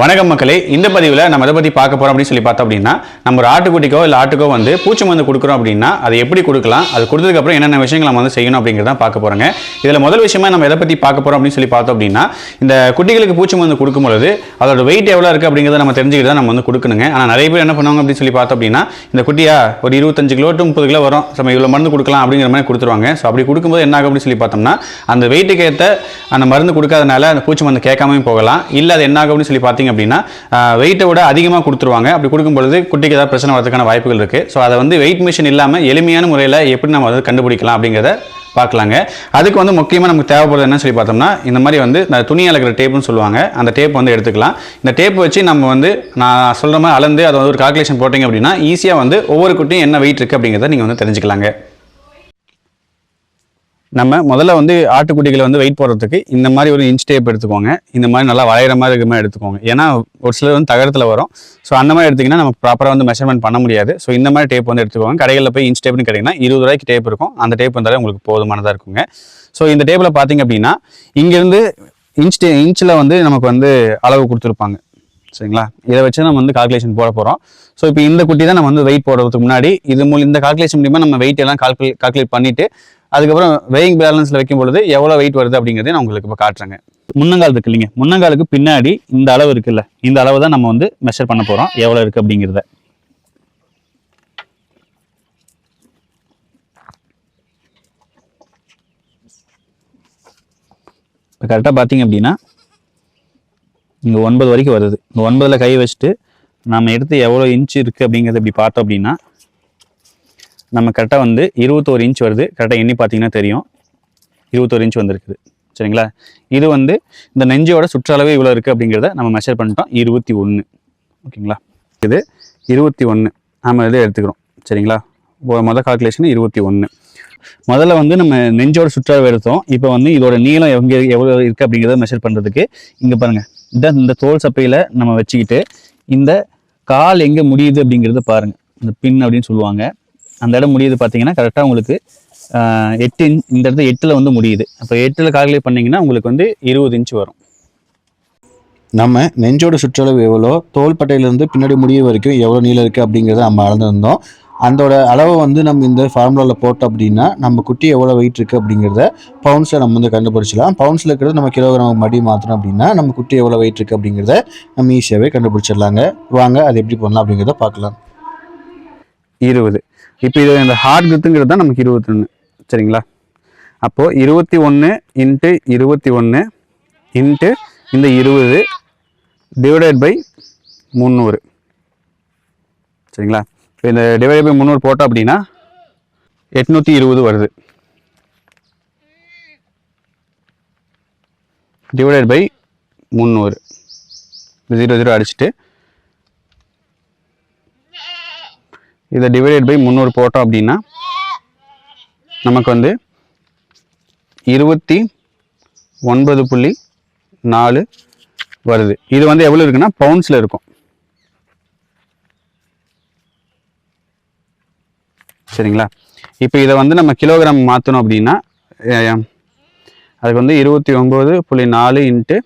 வணக்கம் மக்களே இந்த பதிவில் நம்ம எதை பற்றி பார்க்க போகிறோம் அப்படின்னு சொல்லி பார்த்தோம் அப்படின்னா நம்ம ஒரு ஆட்டுக்குட்டிக்கோ இல்லை ஆட்டுக்கோ வந்து பூச்சி மருந்து கொடுக்குறோம் அப்படின்னா அது எப்படி கொடுக்கலாம் அது கொடுத்ததுக்கப்புறம் என்னென்ன விஷயங்கள் நம்ம வந்து செய்யணும் அப்படிங்கிறத பார்க்க போகிறோங்க இதில் முதல் விஷயமா நம்ம எதை பற்றி பார்க்க போகிறோம் அப்படின்னு சொல்லி பார்த்தோம் அப்படின்னா இந்த குட்டிகளுக்கு பூச்சி மருந்து கொடுக்கும்பொழுது அதோட வெயிட் எவ்வளோ இருக்குது அப்படிங்கிறத நம்ம தெரிஞ்சுக்கிட்டு தான் நம்ம வந்து கொடுக்கணுங்க. ஆனால் நிறைய பேர் என்ன பண்ணுவாங்க அப்படின்னு சொல்லி பார்த்தோம் அப்படின்னா இந்த குட்டியா ஒரு இருபத்தஞ்சு கிலோ டு முப்பது கிலோ வரும். நம்ம இவ்வளோ மருந்து கொடுக்கலாம் அப்படிங்கிற மாதிரி கொடுத்துருவாங்க. ஸோ அப்படி கொடுக்கும்போது என்ன ஆகும் அப்படின்னு சொல்லி பார்த்தோம்னா அந்த வெயிட்டுக்கு ஏற்ற அந்த மருந்து கொடுக்காதனால அந்த பூச்சி மருந்து கேட்காம போகலாம். இல்லை அது என்ன ஆகும் அப்படின்னு சொல்லி பார்த்தீங்க அப்படின்னா வெயிட்டை விட அதிகமாக கொடுத்துருவாங்க. அப்படி கொடுக்கும் பொழுது குட்டிக்கு ஏதாவது பிரச்சனை வரதுக்கான வாய்ப்புகள் இருக்குது ஸோ அதை வந்து வெயிட் மிஷின் இல்லாமல் எளிமையான முறையில் எப்படி நம்ம அதை கண்டுபிடிக்கலாம் அப்படிங்கிறத பார்க்கலாங்க. அதுக்கு வந்து முக்கியமாக நமக்கு தேவைப்படுறது என்னன்னு சொல்லி பார்த்தோம்னா இந்த மாதிரி வந்து இந்த துணி அலக்கிற டேப்புன்னு சொல்லுவாங்க. அந்த டேப் வந்து எடுத்துக்கலாம். இந்த டேப் வச்சு நம்ம வந்து நான் சொல்கிற மாதிரி அளந்து அதை வந்து ஒரு கால்குலேஷன் போட்டிங்க அப்படின்னா ஈஸியாக வந்து ஒவ்வொரு குட்டியும் என்ன வெயிட் இருக்குது அப்படிங்கிறத நீங்கள் வந்து தெரிஞ்சுக்கலாங்க. நம்ம முதல்ல வந்து ஆட்டுக்குட்டிகளை வந்து வெயிட் போடுறதுக்கு இந்த மாதிரி ஒரு இன்ச் டேப் எடுத்துக்கோங்க. இந்த மாதிரி நல்லா வளையிற மாதிரி இருக்கிற மாதிரி எடுத்துக்கோங்க. ஏன்னா ஒரு சிலர் வந்து தகரத்தில் வரும். ஸோ அந்த மாதிரி எடுத்திங்கன்னா நம்ம ப்ராப்பராக வந்து மெஷர்மெண்ட் பண்ண முடியாது. ஸோ இந்த மாதிரி டேப் வந்து எடுத்துக்கோங்க. கடைகளில் போய் இன்ச் டேப்னு கேட்டிங்கன்னா இருபது ரூபாய்க்கு டேப் இருக்கும். அந்த டேப் வந்தாலே உங்களுக்கு போதுமானதாக இருக்குங்க. ஸோ இந்த டேப்பில் பார்த்தீங்க அப்படின்னா இங்கேருந்து இன்ச் டே இன்ச்சில் வந்து நமக்கு வந்து அளவு கொடுத்துருப்பாங்க. சரிங்களா? இதை வச்சு நம்ம வந்து கால்குலேஷன் போட போகிறோம் ஸோ இப்போ இந்த குட்டி தான் நம்ம வந்து வெயிட் போடுறதுக்கு முன்னாடி இது மூலம் இந்த கால்குலேஷன் மூலியமா நம்ம வெயிட் எல்லாம் கால்குலேட் கால்குலேட் பண்ணிவிட்டு அதுக்கப்புறம் வெயிங் பேலன்ஸில் வைக்கும் பொழுது எவ்வளோ வெயிட் வருது அப்படிங்கிறத நான் உங்களுக்கு இப்போ காட்டுறேங்க. முன்னங்கால் இருக்கு இல்லைங்க. முன்னங்காலுக்கு பின்னாடி இந்த அளவு இருக்குல்ல. இந்த அளவு தான் நம்ம வந்து மெஷர் பண்ண போகிறோம் எவ்வளோ இருக்குது அப்படிங்கிறத. இப்போ கரெக்டாக பார்த்தீங்க அப்படின்னா இங்கே ஒன்பது வரைக்கும் வருது. இந்த ஒன்பதில் கை வச்சுட்டு நம்ம எடுத்து எவ்வளோ இன்ச் இருக்குது அப்படிங்கிறத இப்படி பார்த்தோம் அப்படின்னா நம்ம கரெக்டாக வந்து இருபத்தோரு இன்ச் வருது. கரெக்டாக எண்ணி பார்த்தீங்கன்னா தெரியும். இருபத்தோரு இன்ச் வந்திருக்குது. சரிங்களா? இது வந்து இந்த நெஞ்சோட சுற்றளவு இவ்வளோ இருக்குது அப்படிங்கிறத நம்ம மெஷர் பண்ணிட்டோம். இருபத்தி ஒன்று ஓகேங்களா? இது இருபத்தி ஒன்று நம்ம இதை எடுத்துக்கிறோம். சரிங்களா? மொதல் கால்குலேஷன் இருபத்தி ஒன்று முதல்ல வந்து நம்ம நெஞ்சோட சுற்றளவு எடுத்தோம். இப்போ வந்து இதோட நீளம் எங்கே எவ்வளோ இருக்குது அப்படிங்கிறத மெஷர் பண்ணுறதுக்கு இங்கே பாருங்கள் இந்த இந்த தோல் சப்பையில் நம்ம வச்சுக்கிட்டு இந்த கால் எங்கே முடியுது அப்படிங்கிறத பாருங்கள் இந்த பின் அப்படின்னு சொல்லுவாங்க. அந்த இடம் முடியுது பார்த்தீங்கன்னா கரெக்டாக உங்களுக்கு எட்டு இன்ச் இந்த இடத்துல எட்டில் வந்து முடியுது. அப்போ எட்டில் கால்குலேட் பண்ணிங்கன்னா உங்களுக்கு வந்து இருபது இன்ச் வரும். நம்ம நெஞ்சோட சுற்றளவு எவ்வளோ தோள்பட்டையிலேருந்து பின்னாடி முடிய வரைக்கும் எவ்வளோ நீளம் இருக்குது அப்படிங்கிறத நம்ம அளந்துருந்தோம். அதோட அளவை வந்து நம்ம இந்த ஃபார்முலாவில் போட்டோம் அப்படின்னா நம்ம குட்டி எவ்வளோ வெயிட் இருக்குது அப்படிங்கிறத பவுன்ஸில் நம்ம வந்து கண்டுபிடிச்சலாம் பவுன்ஸில் இருக்கிறது நம்ம கிலோகிராம் மடி மாற்றணும் அப்படின்னா நம்ம குட்டி எவ்வளோ வெயிட் இருக்குது அப்படிங்கிறத நம்ம ஈஸியாகவே கண்டுபிடிச்சிடலாங்க. வாங்க அது எப்படி பண்ணலாம் அப்படிங்கிறத பார்க்கலாம். இருபது. இப்போ இது இந்த ஹார்ட் கிரத்துங்கிறது தான் நமக்கு இருபத்தொன்று சரிங்களா? அப்போது இருபத்தி ஒன்று இன்ட்டு இருபத்தி ஒன்று இன்ட்டு இந்த இருபது டிவைடட் பை முந்நூறு. சரிங்களா? இப்போ இந்த டிவைட் பை முந்நூறு போட்டோம் அப்படின்னா எட்நூற்றி இருபது வருது. டிவைடட் பை முந்நூறு. ஜீரோ ஜீரோ அடிச்சுட்டு இதை டிவைடட் பை முந்நூறு போட்டோம் அப்படின்னா நமக்கு வந்து இருபத்தி ஒன்பது புள்ளி நாலு வருது. இது வந்து எவ்வளோ இருக்குன்னா பவுன்ஸில் இருக்கும். சரிங்களா? இப்போ இதை வந்து நம்ம கிலோகிராம் மாற்றணும் அப்படின்னா அதுக்கு வந்து இருபத்தி ஒம்பது புள்ளி நாலு இன்ட்டு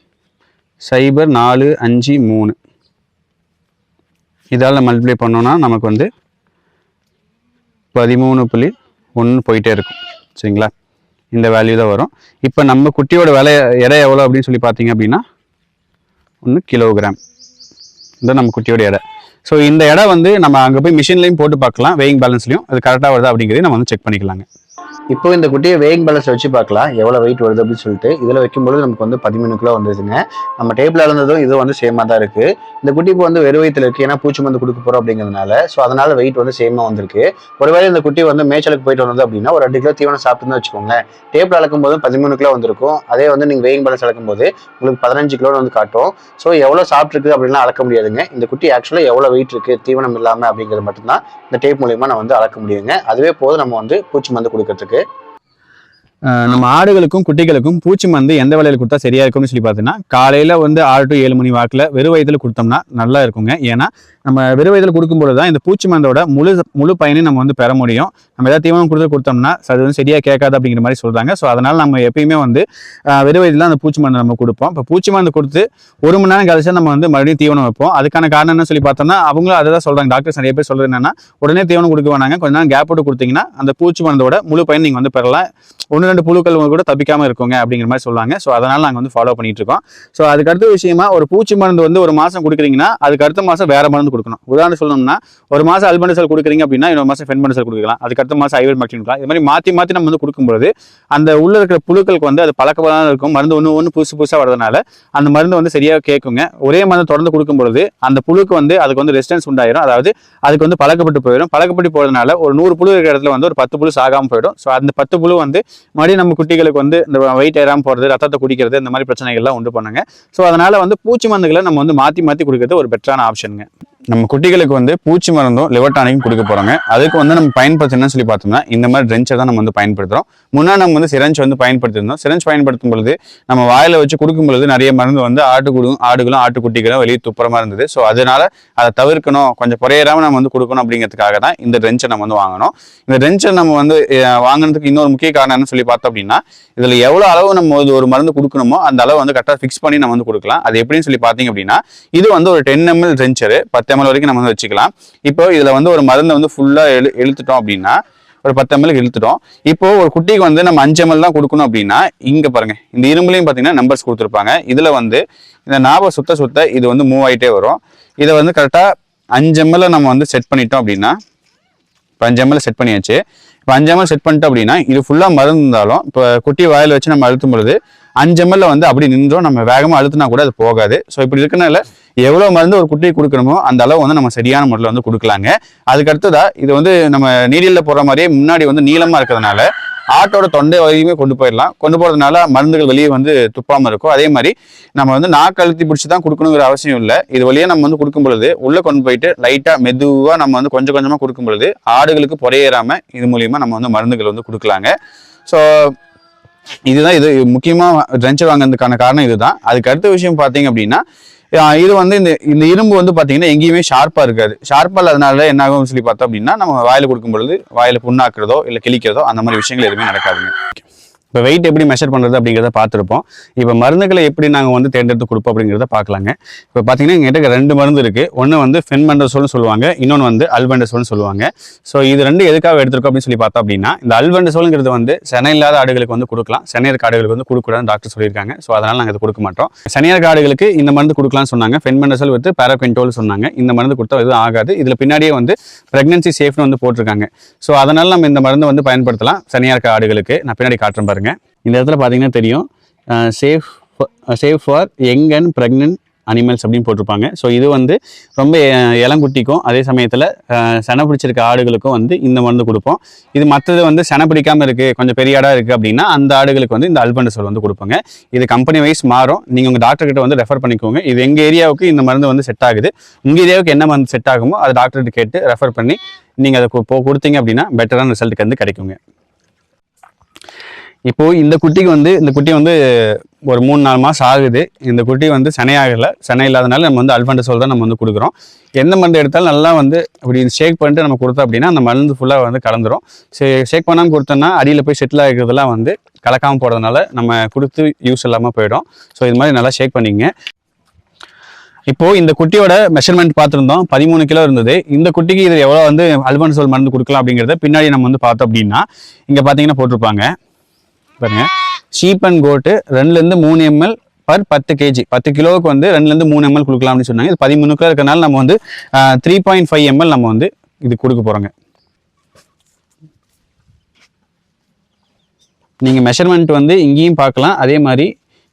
சைபர் நாலு அஞ்சு மூணு. இதால் மல்டிப்ளை பண்ணோன்னா நமக்கு வந்து பதிமூணு புள்ளி ஒன்று போயிட்டே இருக்கும் சரிங்களா? இந்த வேல்யூ தான் வரும். இப்போ நம்ம குட்டியோட விலை எடை எவ்வளோ அப்படின்னு சொல்லி பார்த்தீங்க அப்படின்னா ஒன்று கிலோகிராம் இந்த நம்ம குட்டியோட எடை. ஸோ இந்த எடை வந்து நம்ம அங்கே போய் மிஷின்லையும் போட்டு பார்க்கலாம். வெயிங் பேலன்ஸ்லையும் அது கரெக்டாக வருதா அப்படிங்கிறதையும் நம்ம வந்து செக் பண்ணிக்கலாங்க. இப்போ இந்த குட்டியை வெயிங் பேலன்ஸ் வச்சு பார்க்கலாம். எவ்வளோ வெயிட் வருது அப்படின்னு சொல்லிட்டு. இதில் வைக்கும்போது நமக்கு வந்து பதிமூணு கிலோ வந்துருதுங்க. நம்ம டேபிள் அளந்ததும் இது வந்து சேமாக தான் இருக்குது இந்த குட்டி இப்போ வந்து வெறும் வயிற்றுல இருக்குது ஏன்னா பூச்சி மருந்து கொடுக்க போகிறோம் அப்படிங்கிறதுனால. ஸோ அதனால் வெயிட் வந்து சேமாக வந்திருக்கு. ஒருவேளை இந்த குட்டி வந்து மேய்ச்சலுக்கு போயிட்டு வந்தது அப்படின்னா ஒரு ரெண்டு கிலோ தீவனம் சாப்பிட்டுன்னு வச்சுக்கோங்க டேபிள் அளக்கும் போது பதிமூணு கிலோ வந்திருக்கும். அதே வந்து நீங்கள் வெயிங் பேலன்ஸ் அளக்கும் போது உங்களுக்கு பதினஞ்சு கிலோ வந்து காட்டும். ஸோ எவ்வளோ சாப்பிட்ருக்கு அப்படின்லாம் அளக்க முடியாதுங்க. இந்த குட்டி ஆக்சுவலாக எவ்வளோ வெயிட் இருக்குது தீவனம் இல்லாமல் அப்படிங்கிறது மட்டும்தான் இந்த டேப் மூலியமாக நான் வந்து அளக்க முடியுங்க. அதுவே போதும் நம்ம வந்து பூச்சி மருந்து கொடுக்கறதுக்கு. நம்ம ஆடுகளுக்கும் குட்டிகளுக்கும் பூச்சி மருந்து எந்த வேலையில் கொடுத்தா சரியா இருக்கும்னு சொல்லி பார்த்தீங்கன்னா காலையில வந்து ஆறு டு ஏழு மணி வாக்கில் வெறும் வயதில் கொடுத்தோம்னா நல்லா இருக்குங்க. ஏன்னா நம்ம வெறும் வயதில் கொடுக்கும்போது தான் இந்த பூச்சி மருந்தோட முழு முழு பயனையும் நம்ம வந்து பெற முடியும். நம்ம ஏதாவது தீவனம் கொடுத்து கொடுத்தோம்னா அது வந்து சரியாக கேட்காது அப்படிங்கிற மாதிரி சொல்கிறாங்க ஸோ அதனால் நம்ம எப்பயுமே வந்து அஹ் வெறும் வயதில் அந்த பூச்சி மருந்து நம்ம கொடுப்போம். இப்போ பூச்சி மருந்து கொடுத்து ஒரு மணி நேரம் கழிச்சா நம்ம வந்து மறுபடியும் தீவனம் வைப்போம். அதுக்கான காரணம் என்ன சொல்லி பார்த்தோம்னா அவங்களும் அதை தான் சொல்கிறாங்க டாக்டர்ஸ் நிறைய பேர் சொல்கிறது என்னன்னா உடனே தீவனம் கொடுக்க வேணாங்க. கொஞ்ச நேரம் கேப் போட்டு கொடுத்தீங்கன்னா அந்த பூச்சி மருந்தோட முழு பயன் நீங்கள் வந்து பெறலாம். ஒன்று ரெண்டு புழுக்கள் கூட தப்பிக்காமல் இருக்குங்க அப்படிங்கிற மாதிரி சொல்லுவாங்க ஸோ அதனால் நாங்கள் வந்து ஃபாலோ பண்ணிட்டு இருக்கோம். ஸோ அதுக்கு அடுத்த விஷயமா ஒரு பூச்சி மருந்து வந்து ஒரு மாதம் கொடுக்குறீங்கன்னா அதுக்கு அடுத்த மாதம் வேறு மருந்து கொடுக்கணும். உதாரணம் சொல்லணும்னா ஒரு மாதம் அல்பண்டசல் கொடுக்குறீங்க அப்படின்னா இன்னொரு மாசம் ஃபென்பண்டசல் கொடுக்கலாம். அதுக்கு அடுத்த மாசம் ஐவர் மேக்சின் கொடுக்கலாம். இது மாதிரி மாற்றி மாற்றி நம்ம வந்து கொடுக்கும்போது அந்த உள்ள இருக்கிற புழுக்களுக்கு வந்து அது பழக்கமாக இருக்கும். மருந்து ஒன்று ஒன்று புதுசு புதுசாக வரதுனால அந்த மருந்து வந்து சரியாக கேட்குங்க. ஒரே மருந்து தொடர்ந்து கொடுக்கும்பொழுது அந்த புழுக்கு வந்து அதுக்கு வந்து ரெசிஸ்டன்ஸ் உண்டாயிரும். அதாவது அதுக்கு வந்து பழக்கப்பட்டு போயிடும் பழக்கப்பட்டு போகிறதுனால ஒரு நூறு புழு இருக்கிற இடத்துல வந்து ஒரு பத்து புழு சாகாமல் போயிடும். ஸோ அந்த பத்து புழு வந்து மறுபடியும் நம்ம குட்டிகளுக்கு வந்து இந்த வெயிட் ஏறாமல் போகிறது ரத்தத்தை குடிக்கிறது இந்த மாதிரி பிரச்சனைகள்லாம் உண்டு பண்ணுங்க. ஸோ அதனால் வந்து பூச்சி மருந்துகளை நம்ம வந்து மாற்றி மாற்றி கொடுக்கறது ஒரு பெட்டரான ஆப்ஷனுங்க நம்ம குட்டிகளுக்கு வந்து பூச்சி மருந்தும் லிவர் டானிக்கும் கொடுக்க போறோங்க. அதுக்கு வந்து நம்ம பயன்படுத்தணும்னு சொல்லி பார்த்தோம்னா இந்த மாதிரி ட்ரென்ச்சை தான் நம்ம வந்து பயன்படுத்துறோம். முன்னாடி நம்ம வந்து சிரஞ்ச் வந்து பயன்படுத்திருந்தோம் சிரஞ்ச் பயன்படுத்தும் பொழுது நம்ம வாயில வச்சு கொடுக்கும் பொழுது நிறைய மருந்து வந்து ஆட்டுக்குடும் ஆடுகளும் ஆட்டுக்குட்டிகளும் வெளியே துப்புரமா இருந்தது. ஸோ அதனால அதை தவிர்க்கணும். கொஞ்சம் குறையறாம நம்ம வந்து கொடுக்கணும் அப்படிங்கிறதுக்காக தான் இந்த ட்ரென்ச்சை நம்ம வந்து வாங்கணும் இந்த ட்ரென்ச்சை நம்ம வந்து வாங்கினதுக்கு வாங்குனதுக்கு இன்னொரு முக்கிய காரணம் சொல்லி பார்த்தோம் அப்படின்னா இதுல எவ்வளவு அளவு நம்ம ஒரு- ஒரு மருந்து கொடுக்கணுமோ அந்த அளவு வந்து கரெக்டாக ஃபிக்ஸ் பண்ணி நம்ம வந்து கொடுக்கலாம். அது எப்படின்னு சொல்லி பார்த்தீங்க அப்படின்னா இது வந்து ஒரு டென் எம்எல் ட்ரென்ச்சரு பத்து எம்எல் வரைக்கும் நம்ம வந்து வச்சுக்கலாம். இப்போ இதில் வந்து ஒரு மருந்தை வந்து ஃபுல்லாக எழு இழுத்துட்டோம் அப்படின்னா ஒரு பத்து எம்எல்க்கு இழுத்துட்டோம். இப்போ ஒரு குட்டிக்கு வந்து நம்ம அஞ்சு எம்எல் தான் கொடுக்கணும் அப்படின்னா இங்கே பாருங்க இந்த இரும்புலையும் பார்த்தீங்கன்னா நம்பர்ஸ் கொடுத்துருப்பாங்க. இதில் வந்து இந்த நாபை சுத்த சுத்த இது வந்து மூவ் ஆகிட்டே வரும். இதை வந்து கரெக்டாக அஞ்சு எம்எல் நம்ம வந்து செட் பண்ணிட்டோம் அப்படின்னா இப்போ அஞ்சு எம்எல் செட் பண்ணியாச்சு. இப்போ அஞ்சு எம்எல் செட் பண்ணிட்டோம் அப்படின்னா இது ஃபுல்லாக மருந்து இருந்தாலும் இப்போ குட்டி வாயில் வச்சு நம்ம அழுத்தும் பொழுது அஞ்சு எம்எல்ல வந்து அப்படி நின்றோம் நம்ம வேகமாக அழுத்தினா கூட அது போகாது. ஸோ இப்படி இருக்கனால எவ்வளோ மருந்து ஒரு குட்டிக்கு கொடுக்கணுமோ அந்த அளவு வந்து நம்ம சரியான முறையில் வந்து கொடுக்கலாங்க. அதுக்கு அடுத்ததாக இது வந்து நம்ம நீடியில் போகிற மாதிரியே முன்னாடி வந்து நீளமாக இருக்கிறதுனால ஆட்டோட தொண்டை வரையுமே கொண்டு போயிடலாம். கொண்டு போகிறதுனால மருந்துகள் வெளியே வந்து துப்பாமல் இருக்கும். அதே மாதிரி நம்ம வந்து நாக்கு அழுத்தி பிடிச்சி தான் கொடுக்கணுங்கிற அவசியம் இல்லை. இது வழியாக நம்ம வந்து கொடுக்கும் பொழுது உள்ளே கொண்டு போயிட்டு லைட்டாக மெதுவாக நம்ம வந்து கொஞ்சம் கொஞ்சமாக கொடுக்கும் பொழுது ஆடுகளுக்கு புறையேறாமல் இது மூலியமாக நம்ம வந்து மருந்துகள் வந்து கொடுக்கலாங்க. ஸோ இதுதான் இது முக்கியமாக ட்ரென்ச்சர் வாங்குறதுக்கான காரணம் இதுதான். அதுக்கு அடுத்த விஷயம் பார்த்தீங்க அப்படின்னா இது வந்து இந்த இந்த இரும்பு வந்து பார்த்தீங்கன்னா எங்கேயுமே ஷார்ப்பாக இருக்காது. ஷார்ப்பாக இல்லாதனால என்ன ஆகும்னு சொல்லி பார்த்தோம் அப்படின்னா நம்ம வாயில் கொடுக்கும் பொழுது வாயில் புண்ணாக்குறதோ இல்லை கிழிக்கிறதோ அந்த மாதிரி விஷயங்கள் எதுவுமே நடக்காதுங்க. இப்போ வெயிட் எப்படி மெஷர் பண்ணுறது அப்படிங்கிறத பார்த்துருப்போம். இப்போ மருந்துகளை எப்படி நாங்கள் வந்து தேர்ந்தெடுத்து கொடுப்போம் அப்படிங்கிறத பார்க்கலாங்க. இப்போ பார்த்தீங்கன்னா எங்கிட்ட ரெண்டு மருந்து இருக்குது ஒன்று வந்து ஃபென்மெண்டசோல்னு சொல்லுவாங்க. இன்னொன்று வந்து அல்வெண்டசோல்னு சொல்லுவாங்க. ஸோ இது ரெண்டு எதுக்காக எடுத்திருக்கோம் அப்படின்னு சொல்லி பார்த்தோம் அப்படின்னா இந்த அல்பண்டசோல்ங்கிறது வந்து செனை இல்லாத ஆடுகளுக்கு வந்து கொடுக்கலாம். சென்னை இருக்க ஆடுகளுக்கு வந்து கொடுக்கூடாதுன்னு டாக்டர் சொல்லியிருக்காங்க. ஸோ அதனால் நாங்கள் இது கொடுக்க மாட்டோம். சென்னையா காடுகளுக்கு இந்த மருந்து கொடுக்கலாம்னு சொன்னாங்க. ஃபென்மெண்டசோல் வித்து பேராக்வின்டோல் சொன்னாங்க. இந்த மருந்து கொடுத்தா எதுவும் ஆகாது. இதில் பின்னாடியே வந்து ப்ரெக்னன்சி சேஃப்னு வந்து போட்டிருக்காங்க. ஸோ அதனால் நம்ம இந்த மருந்து வந்து பயன்படுத்தலாம். சனியார் காடுகளுக்கு நான் பின்னாடி காட்டுறேன் பாருங்க. இந்த இடத்துல பார்த்தீங்கன்னா தெரியும். Safe safe for young and pregnant animals அப்படின்னு போட்டிருப்பாங்க. ஸோ இது வந்து ரொம்ப இளங்குட்டிக்கும் அதே சமயத்தில் செனை பிடிச்சிருக்க ஆடுகளுக்கும் வந்து இந்த மருந்து கொடுப்போம். இது மற்றது வந்து செனை பிடிக்காம இருக்குது கொஞ்சம் பெரிய ஆடாக இருக்குது அப்படின்னா அந்த ஆடுகளுக்கு வந்து இந்த அல்பண்டசோல் வந்து கொடுப்போங்க. இது கம்பெனி வைஸ் மாறும். நீங்கள் உங்கள் டாக்டர்கிட்ட வந்து ரெஃபர் பண்ணிக்கோங்க. இது எங்கள் ஏரியாவுக்கு இந்த மருந்து வந்து செட் ஆகுது. உங்கள் ஏரியாவுக்கு என்ன மருந்து செட் ஆகுமோ அதை டாக்டர்கிட்ட கேட்டு ரெஃபர் பண்ணி நீங்கள் அதை கொடுத்தீங்க அப்படின்னா பெட்டரான ரிசல்ட்டுக்கு வந்து கிடைக்குங்க. இப்போ இந்த குட்டிக்கு வந்து இந்த குட்டி வந்து ஒரு மூணு நாலு மாதம் ஆகுது. இந்த குட்டி வந்து சனையாகலை சனை இல்லாதனால நம்ம வந்து அல்பண்டசோல் தான் நம்ம வந்து கொடுக்குறோம். எந்த மருந்து எடுத்தாலும் நல்லா வந்து அப்படி ஷேக் பண்ணிட்டு நம்ம கொடுத்தோம் அப்படின்னா அந்த மருந்து ஃபுல்லாக வந்து கலந்துரும். ஷேக் பண்ணாமல் கொடுத்தோம்னா அடியில் போய் செட்டில் ஆகிறதுலாம் வந்து கலக்காமல் போகிறதுனால நம்ம கொடுத்து யூஸ் இல்லாமல் போயிடும். ஸோ இது மாதிரி நல்லா ஷேக் பண்ணிங்க. இப்போது இந்த குட்டியோட மெஷர்மெண்ட் பார்த்துருந்தோம். பதிமூணு கிலோ இருந்தது. இந்த குட்டிக்கு இது எவ்வளோ வந்து அல்பன்சோல் மருந்து கொடுக்கலாம் அப்படிங்கிறத பின்னாடி நம்ம வந்து பார்த்தோம் அப்படின்னா இங்கே பார்த்தீங்கன்னா போட்டிருப்பாங்க. பாருங்க. ஷீப் அண்ட் கோட்டு ரெண்டுலேருந்து மூணு எம்எல் பர் பத்து கேஜி பத்து கிலோவுக்கு வந்து ரெண்டுலேருந்து மூணு எம்எல் கொடுக்கலாம் அப்படின்னு சொன்னாங்க. இது பதிமூணு கிலோ இருக்கிறனால நம்ம வந்து த்ரீ பாயிண்ட் ஃபைவ் எம்எல் நம்ம வந்து இது கொடுக்க போகிறோங்க நீங்கள் மெஷர்மெண்ட் வந்து இங்கேயும் பார்க்கலாம். அதே மாதிரி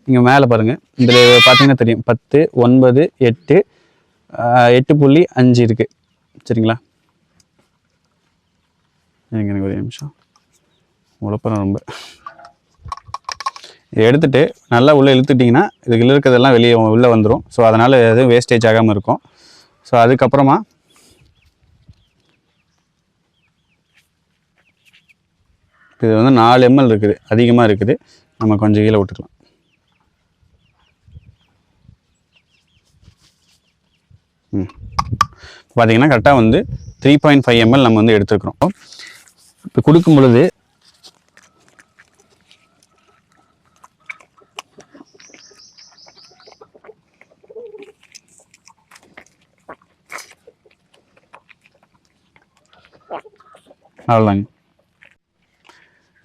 நீங்கள் மேலே பாருங்கள் இதில் பார்த்தீங்கன்னா தெரியும். பத்து ஒன்பது எட்டு எட்டு புள்ளி அஞ்சு இருக்குது சரிங்களா? எனக்கு ஒரு நிமிஷம். உழப்பறம் ரொம்ப. இதை எடுத்துகிட்டு நல்லா உள்ளே இழுத்துட்டிங்கன்னா இதுக்குள்ள இருக்கிறதெல்லாம் வெளியே உள்ளே வந்துடும் ஸோ அதனால் எதுவும் வேஸ்டேஜ் ஆகாமல் இருக்கும். ஸோ அதுக்கப்புறமா இது வந்து நாலு எம்எல் இருக்குது. அதிகமாக இருக்குது. நம்ம கொஞ்சம் கீழே விட்டுக்கலாம். ம். பார்த்தீங்கன்னா கரெக்டாக வந்து த்ரீ பாயிண்ட் ஃபைவ் எம்எல் நம்ம வந்து எடுத்துக்கிறோம் இப்போ கொடுக்கும் பொழுது அவ்வளோதாங்க.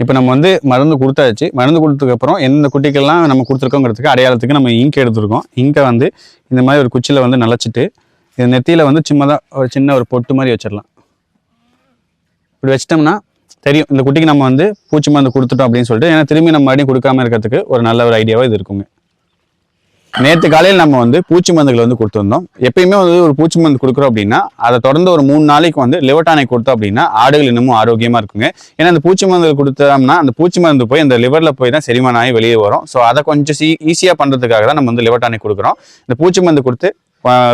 இப்போ நம்ம வந்து மருந்து கொடுத்தாச்சு. மருந்து கொடுத்ததுக்கப்புறம் எந்த குட்டிக்கெல்லாம் நம்ம கொடுத்துருக்கோங்கிறதுக்கு அடையாளத்துக்கு நம்ம இங்க் எடுத்திருக்கோம். இங்கை வந்து இந்த மாதிரி ஒரு குச்சியில் வந்து நனைச்சிட்டு இது நெத்தியில் வந்து சும்மாதான் ஒரு சின்ன ஒரு பொட்டு மாதிரி வச்சிடலாம். இப்படி வச்சிட்டோம்னா தெரியும். இந்த குட்டிக்கு நம்ம வந்து பூச்சி மருந்து கொடுத்துட்டோம் அப்படின்னு சொல்லிட்டு ஏன்னா திரும்பி நம்ம மறுபடியும் கொடுக்காம இருக்கிறதுக்கு ஒரு நல்ல ஒரு ஐடியாவாக இது இருக்குங்க. நேற்று காலையில் நம்ம வந்து பூச்சி மருந்துகள் வந்து கொடுத்துருந்தோம். எப்பயுமே வந்து ஒரு பூச்சி மருந்து கொடுக்குறோம் அப்படின்னா அதை தொடர்ந்து ஒரு மூணு நாளைக்கு வந்து லிவர்டானை கொடுத்தோம் அப்படின்னா ஆடுகள் இன்னமும் ஆரோக்கியமாக இருக்குங்க. ஏன்னா அந்த பூச்சி மருந்துகள் கொடுத்தோம்னா அந்த பூச்சி மருந்து போய் அந்த லிவரில் போய் தான் செரிமானம் ஆகி வெளியே வரும். ஸோ அதை கொஞ்சம் சீ ஈஸியாக பண்ணுறதுக்காக தான் நம்ம வந்து லிவர்டானை கொடுக்குறோம். இந்த பூச்சி மருந்து கொடுத்து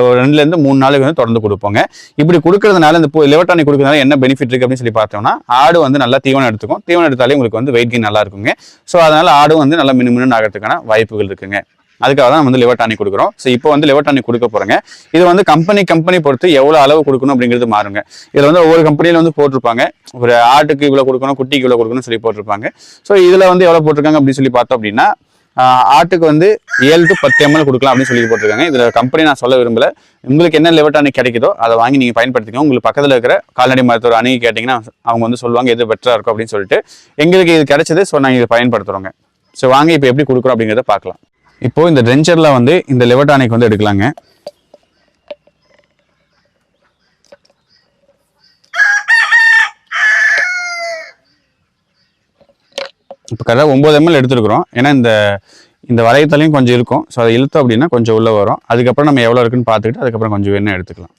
ஒரு ரெண்டுலேருந்து மூணு நாளுக்கு வந்து தொடர்ந்து கொடுப்போங்க. இப்படி கொடுக்கறதுனால இந்த லிவர்டானை கொடுக்கறதுனால என்ன பெனிஃபிட் இருக்குது அப்படின்னு சொல்லி பார்த்தோம்னா ஆடு வந்து நல்லா தீவனம் எடுத்துக்கும். தீவனம் எடுத்தாலே உங்களுக்கு வந்து வெயிட் கெயின் நல்லா இருக்குங்க. ஸோ அதனால் ஆடும் வந்து நல்லா மினு மினு ஆகிறதுக்கான வாய்ப்புகள் இருக்குங்க. அதுக்காக தான் நம்ம வந்து லிவர் டானிக் கொடுக்குறோம். ஸோ இப்போ வந்து லிவர் டானிக் கொடுக்க போகிறோங்க இது வந்து கம்பெனி கம்பெனி பொறுத்து எவ்வளோ அளவு கொடுக்கணும் அப்படிங்கிறது மாறுங்க. இதில் வந்து ஒவ்வொரு கம்பெனியில் வந்து போட்டிருப்பாங்க. ஒரு ஆட்டுக்கு இவ்வளோ கொடுக்கணும் குட்டிக்கு இவ்வளோ கொடுக்கணும்னு சொல்லி போட்டிருப்பாங்க. ஸோ இதில் வந்து எவ்வளோ போட்டிருக்காங்க அப்படின்னு சொல்லி பார்த்தோம் அப்படின்னா ஆட்டுக்கு வந்து ஏழு டு பத்து எம்எல் கொடுக்கலாம் அப்படின்னு சொல்லி போட்டிருக்காங்க. இதில் கம்பெனி நான் சொல்ல விரும்பல. உங்களுக்கு என்ன லிவர் கிடைக்குதோ அதை வாங்கி நீங்கள் பயன்படுத்திக்கோங்க. உங்களுக்கு பக்கத்தில் இருக்கிற கால்நடை மருத்துவர் அணுகி கேட்டிங்கன்னா அவங்க வந்து சொல்லுவாங்க எது பெட்டராக இருக்கும்? அப்படின்னு சொல்லிட்டு. எங்களுக்கு இது கிடைச்சது ஸோ நாங்கள் இதை பயன்படுத்துகிறோங்க ஸோ வாங்க இப்போ எப்படி கொடுக்குறோம் அப்படிங்கிறத பார்க்கலாம். இப்போ இந்த ட்ரென்ச்சரில் வந்து இந்த லெவட்டானிக் வந்து எடுக்கலாங்க. இப்போ கரெக்டாக ஒம்பது எம்எல் எடுத்துருக்குறோம். ஏன்னா இந்த இந்த வளையத்துலையும் கொஞ்சம் இருக்கும் ஸோ அதை இழுத்தோம் அப்படின்னா கொஞ்சம் உள்ளே வரும். அதுக்கப்புறம் நம்ம எவ்வளோ இருக்குன்னு பார்த்துக்கிட்டு அதுக்கப்புறம் கொஞ்சம் வேணும் எடுத்துக்கலாம்.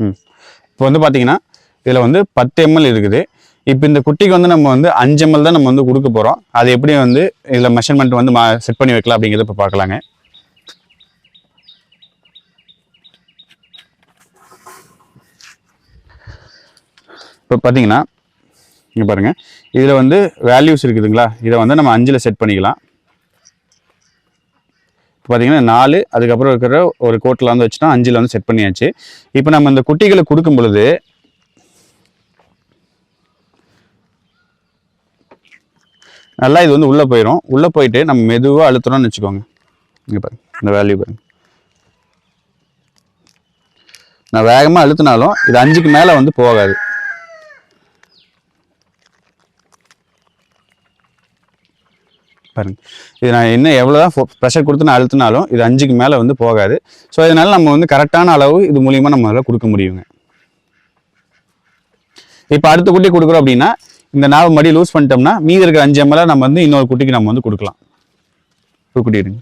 ம். இப்போ வந்து பார்த்தீங்கன்னா இதில் வந்து பத்து எம்எல் இருக்குது. இப்போ இந்த குட்டிக்கு வந்து நம்ம வந்து அஞ்சு எம்எல் தான் நம்ம வந்து கொடுக்க போகிறோம் அது எப்படி வந்து இதில் மெஷர்மெண்ட் வந்து மா செட் பண்ணி வைக்கலாம் அப்படிங்கிறத இப்போ பார்க்கலாங்க இப்போ பார்த்தீங்கன்னா இங்கே பாருங்கள் இதில் வந்து வேல்யூஸ் இருக்குதுங்களா? இதை வந்து நம்ம அஞ்சில் செட் பண்ணிக்கலாம். இப்போ பார்த்தீங்கன்னா நாலு அதுக்கப்புறம் இருக்கிற ஒரு கோட்டில் வந்து வச்சுட்டோம் அஞ்சில் வந்து செட் பண்ணியாச்சு. இப்போ நம்ம இந்த குட்டிகளை கொடுக்கும் பொழுது நல்லா இது வந்து உள்ளே போயிடும் உள்ளே போயிட்டு நம்ம மெதுவாக அழுத்தணும்னு வச்சுக்கோங்க. இங்கே பாருங்க. இந்த வேல்யூ பாருங்க. நான் வேகமாக அழுத்தினாலும் இது அஞ்சுக்கு மேலே வந்து போகாது. பாருங்க. இது நான் என்ன எவ்வளோதான் ப்ரெஷர் கொடுத்து நான் அழுத்தினாலும் இது அஞ்சுக்கு மேலே வந்து போகாது. ஸோ இதனால் நம்ம வந்து கரெக்டான அளவு இது மூலியமாக நம்ம அதில் கொடுக்க முடியுங்க. இப்போ அடுத்த குட்டி கொடுக்குறோம் அப்படின்னா இந்த நாவை மடி லூஸ் பண்ணிட்டோம்னா மீதி இருக்கிற அஞ்சு எம்எல்ஏ நம்ம வந்து இன்னொரு குட்டிக்கு நம்ம வந்து கொடுக்கலாம். ஒரு குட்டி இருங்க.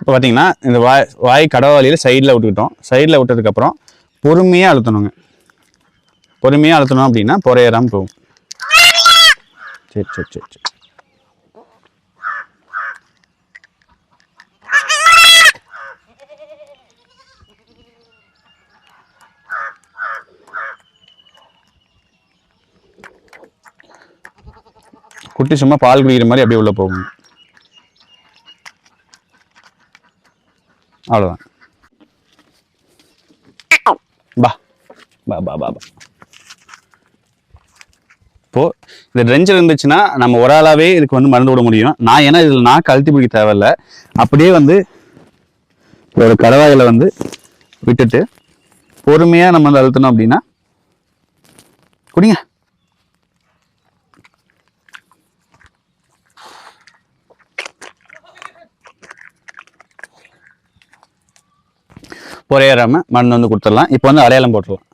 இப்போ பார்த்தீங்கன்னா இந்த வாய் வாய் கடவாளியில் சைடில் விட்டுக்கிட்டோம். சைடில் விட்டதுக்கப்புறம் பொறுமையாக அழுத்தணுங்க. பொறுமையாக அழுத்தணும் அப்படின்னா புறையறாமல் போகும். சரி சரி சரி சரி. குட்டி சும்மா பால் குடிக்கிற மாதிரி அப்படியே உள்ள போகும். அவ்வளோதான் பா பா பா பா பா. இப்போ இந்த ட்ரெஞ்சர் இருந்துச்சுன்னா நம்ம ஒரு ஆளாவே இதுக்கு வந்து மருந்து விட முடியும். நான் ஏன்னா இதில் நான் கழுத்தி பிடிக்க தேவையில்ல. அப்படியே வந்து ஒரு கடவாயில வந்து விட்டுட்டு பொறுமையாக நம்ம வந்து அழுத்தணும் அப்படின்னா குடிங்க. புறையறாம மண் வந்து கொடுத்துடலாம். இப்போ வந்து அடையாளம் போட்டுடலாம்